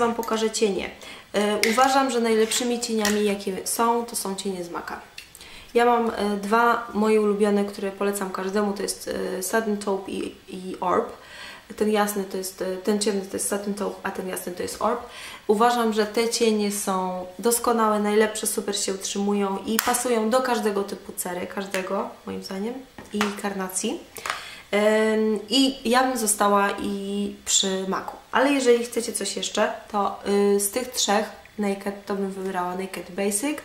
Wam pokażę cienie. E, uważam, że najlepszymi cieniami jakie są, to są cienie z maka. Ja mam e, dwa moje ulubione, które polecam każdemu, to jest e, Satin Taupe i, i Orb. Ten jasny to jest, ten ciemny to jest Satin Taupe, a ten jasny to jest Orb. Uważam, że te cienie są doskonałe, najlepsze, super się utrzymują i pasują do każdego typu cery, każdego moim zdaniem i karnacji. I ja bym została i przy maku. Ale jeżeli chcecie coś jeszcze, to y, z tych trzech Naked to bym wybrała Naked Basic,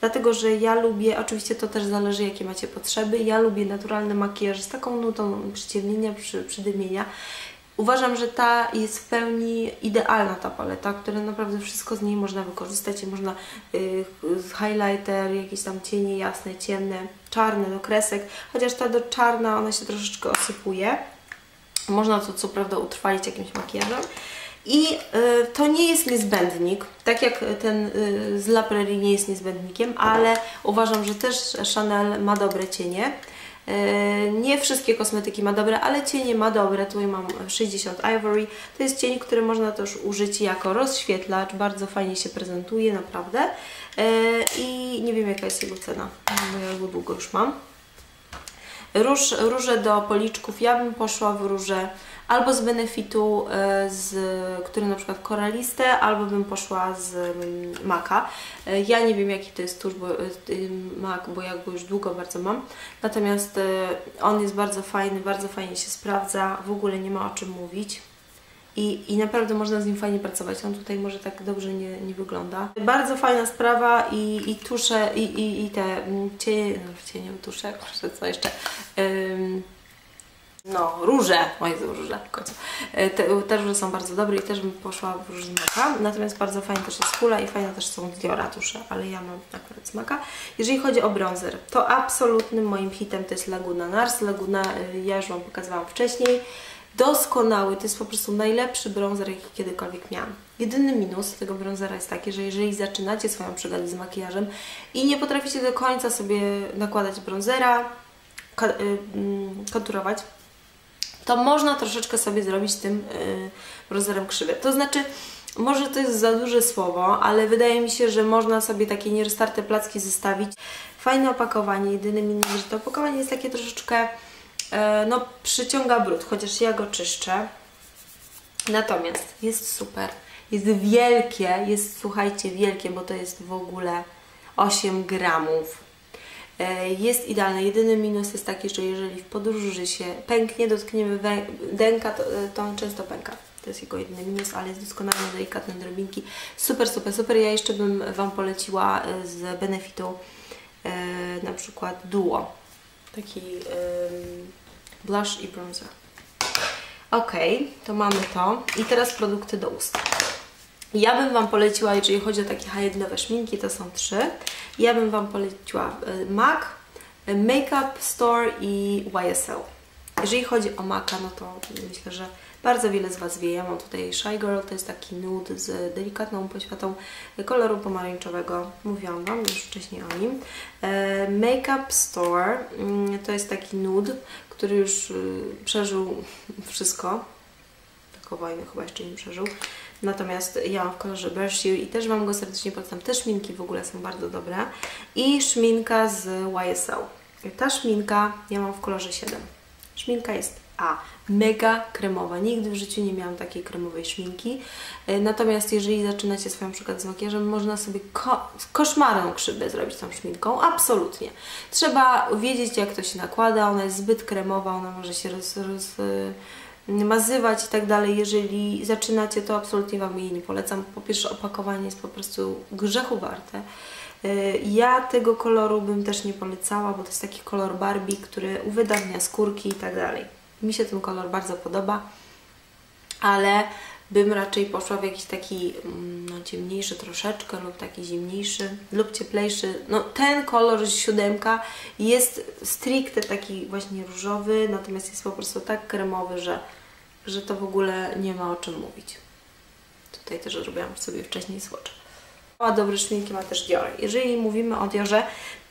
dlatego że ja lubię, oczywiście to też zależy jakie macie potrzeby, ja lubię naturalny makijaż z taką nutą przyciemnienia, przy, przydymienia. Uważam, że ta jest w pełni idealna ta paleta, która naprawdę wszystko z niej można wykorzystać i można y, highlighter, jakieś tam cienie jasne, ciemne, czarne do kresek, chociaż ta do czarna ona się troszeczkę osypuje. Można to co prawda utrwalić jakimś makijażem. I y, to nie jest niezbędnik, tak jak ten y, z La Prairie nie jest niezbędnikiem, ale uważam, że też Chanel ma dobre cienie. Y, nie wszystkie kosmetyki ma dobre, ale cienie ma dobre. Tutaj mam 60 Ivory. To jest cień, który można też użyć jako rozświetlacz. Bardzo fajnie się prezentuje, naprawdę. Y, I nie wiem jaka jest jego cena, bo ja go długo już mam. Róż, róże do policzków. Ja bym poszła w róże albo z Benefitu, e, z, który na przykład koraliste, albo bym poszła z mm, Maka. E, ja nie wiem jaki to jest tusz, bo, e, Mak, bo ja go już długo bardzo mam. Natomiast on jest bardzo fajny, bardzo fajnie się sprawdza, w ogóle nie ma o czym mówić. I, I naprawdę można z nim fajnie pracować. On tutaj może tak dobrze nie, nie wygląda. Bardzo fajna sprawa i, i tusze, i, i, i te mm, cienie, no cienie, tusze, co jeszcze, ym, no, róże, moje róże w końcu. E, te, te róże są bardzo dobre i też bym poszła w róż z maka. Natomiast bardzo fajna też jest kula i fajne też są Diora tusze, ale ja mam akurat z maka. Jeżeli chodzi o bronzer, to absolutnym moim hitem to jest Laguna Nars. Laguna, y, ja już Wam pokazywałam wcześniej. Doskonały, to jest po prostu najlepszy bronzer, jaki kiedykolwiek miałam. Jedyny minus tego bronzera jest taki, że jeżeli zaczynacie swoją przygodę z makijażem i nie potraficie do końca sobie nakładać bronzera, y, mm, konturować, to można troszeczkę sobie zrobić tym yy, bronzerem krzywy. To znaczy, może to jest za duże słowo, ale wydaje mi się, że można sobie takie nieroztarte placki zestawić. Fajne opakowanie, jedyny minus, że to opakowanie jest takie troszeczkę, no przyciąga brud, chociaż ja go czyszczę. Natomiast jest super, jest wielkie, jest słuchajcie wielkie, bo to jest w ogóle 8 gramów E, jest idealne. Jedyny minus jest taki, że jeżeli w podróży się pęknie, dotkniemy dęka, to, e, to on często pęka. To jest jego jedyny minus, ale jest doskonale delikatne drobinki. Super, super, super. Ja jeszcze bym Wam poleciła e, z Benefitu e, na przykład Duo. Taki e, blush i bronzer. Ok, to mamy to. I teraz produkty do ust. Ja bym Wam poleciła, jeżeli chodzi o takie high-endowe szminki, to są trzy. Ja bim Wam poleciła e, MAC, e, Makeup Store i YSL. Jeżeli chodzi o MACa, no to myślę, że bardzo wiele z Was wie. Ja mam tutaj Shy Girl, to jest taki nude z delikatną poświatą koloru pomarańczowego. Mówiłam Wam już wcześniej o nim. E, Makeup Store mm, to jest taki nude, który już y, przeżył wszystko. Tylko wojny chyba jeszcze nie przeżył. Natomiast ja mam w kolorze Bear i też Wam go serdecznie polecam. Te szminki w ogóle są bardzo dobre. I szminka z YSL. Ta szminka ja mam w kolorze 7. Szminka jest A. Mega kremowa. Nigdy w życiu nie miałam takiej kremowej szminki. E, natomiast jeżeli zaczynacie swoją przykład z makijażem, można sobie ko koszmarną krzywdę zrobić tą szminką. Absolutnie. Trzeba wiedzieć jak to się nakłada. Ona jest zbyt kremowa, ona może się roz, roz mazywać i tak dalej. Jeżeli zaczynacie, to absolutnie Wam jej nie polecam. Po pierwsze, opakowanie jest po prostu grzechu warte. Y, ja tego koloru bym też nie polecała, bo to jest taki kolor Barbie, który uwydatnia skórki i tak dalej. Mi się ten kolor bardzo podoba, ale bym raczej poszła w jakiś taki mm, no, ciemniejszy troszeczkę lub taki zimniejszy lub cieplejszy. No ten kolor siódemka jest stricte taki właśnie różowy, natomiast jest po prostu tak kremowy, że, że to w ogóle nie ma o czym mówić. Tutaj też zrobiłam sobie wcześniej słocze. A dobrym szminki ma też Dior. Jeżeli mówimy o Diorze,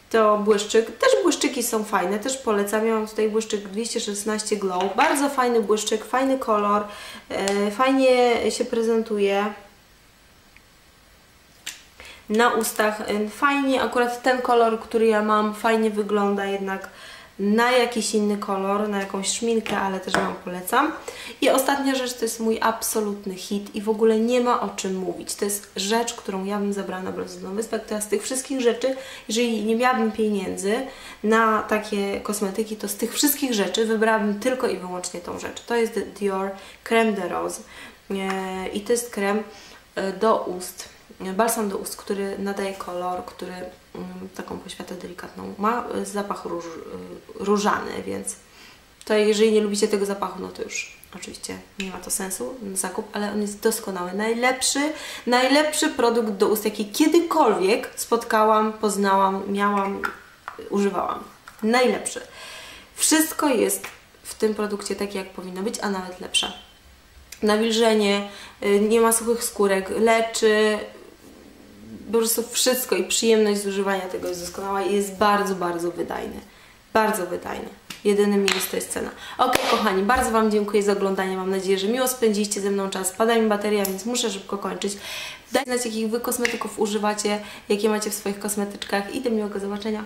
to błyszczyk. Też błyszczyki są fajne, też polecam. Ja mam tutaj błyszczyk 216 Glow. Bardzo fajny błyszczyk, fajny kolor, yy, fajnie się prezentuje na ustach. E, fajnie, akurat ten kolor, który ja mam, fajnie wygląda jednak na jakiś inny kolor, na jakąś szminkę, ale też Wam polecam. I ostatnia rzecz to jest mój absolutny hit i w ogóle nie ma o czym mówić. To jest rzecz, którą ja bym zabrała na Brezylną Wyspę. Teraz z tych wszystkich rzeczy, jeżeli nie miałabym pieniędzy na takie kosmetyki, to z tych wszystkich rzeczy wybrałabym tylko i wyłącznie tą rzecz. To jest Dior Creme de Rose e, i to jest krem e, do ust balsam do ust, który nadaje kolor, który taką poświatę delikatną ma y, zapach róż, y, różany, więc to jeżeli nie lubicie tego zapachu, no to już oczywiście nie ma to sensu zakup, ale on jest doskonały. Najlepszy, najlepszy produkt do ust, jaki kiedykolwiek spotkałam, poznałam, miałam, używałam. Najlepszy. Wszystko jest w tym produkcie takie, jak powinno być, a nawet lepsze nawilżenie, y, nie ma suchych skórek, leczy, po prostu wszystko i przyjemność z używania tego jest doskonała i jest bardzo, bardzo wydajny. Bardzo wydajny. Jedyny minus to jest cena. Ok, kochani, bardzo Wam dziękuję za oglądanie. Mam nadzieję, że miło spędziliście ze mną czas. Pada mi bateria, więc muszę szybko kończyć. Dajcie znać, jakich Wy kosmetyków używacie, jakie macie w swoich kosmetyczkach i do miłego zobaczenia.